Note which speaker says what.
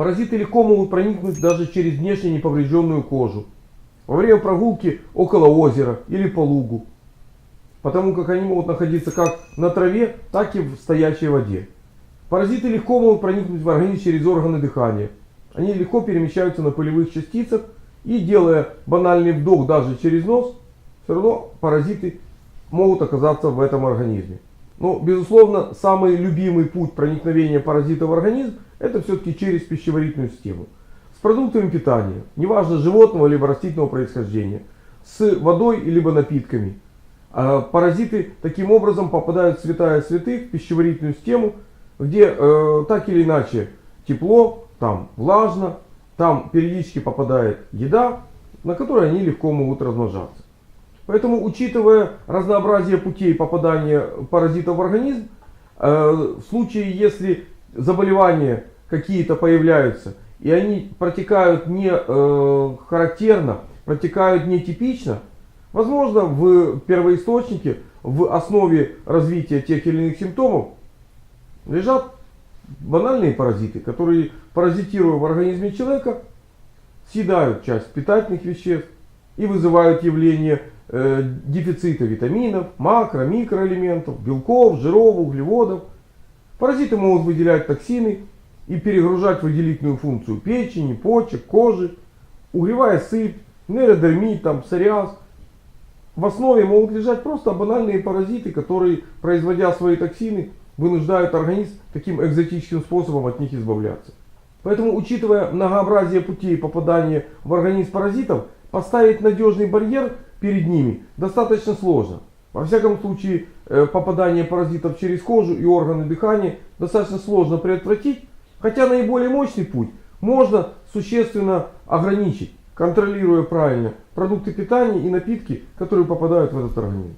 Speaker 1: Паразиты легко могут проникнуть даже через внешне неповрежденную кожу. Во время прогулки около озера или по лугу. Потому как они могут находиться как на траве, так и в стоячей воде. Паразиты легко могут проникнуть в организм через органы дыхания. Они легко перемещаются на пылевых частицах и делая банальный вдох даже через нос, все равно паразиты могут оказаться в этом организме. Но, безусловно, самый любимый путь проникновения паразита в организм это все-таки через пищеварительную систему. С продуктами питания, неважно животного либо растительного происхождения, с водой либо напитками. А Паразиты таким образом попадают в святая святых, в пищеварительную систему, где э, так или иначе тепло, там влажно, там периодически попадает еда, на которой они легко могут размножаться. Поэтому, учитывая разнообразие путей попадания паразитов в организм, э, в случае, если заболевания какие-то появляются, и они протекают не э, характерно, протекают нетипично, возможно, в первоисточнике, в основе развития тех или иных симптомов лежат банальные паразиты, которые, паразитируя в организме человека, съедают часть питательных веществ и вызывают явление э, дефицита витаминов, макро, микроэлементов, белков, жиров, углеводов. Паразиты могут выделять токсины и перегружать выделительную функцию печени, почек, кожи, угревая сыпь, нейродермит, там, псориаз. В основе могут лежать просто банальные паразиты, которые, производя свои токсины, вынуждают организм таким экзотическим способом от них избавляться. Поэтому, учитывая многообразие путей попадания в организм паразитов, поставить надежный барьер перед ними достаточно сложно. Во всяком случае, э, попадание паразитов через кожу и органы дыхания достаточно сложно предотвратить, хотя наиболее мощный путь можно существенно ограничить, контролируя правильно продукты питания и напитки, которые попадают в этот организм.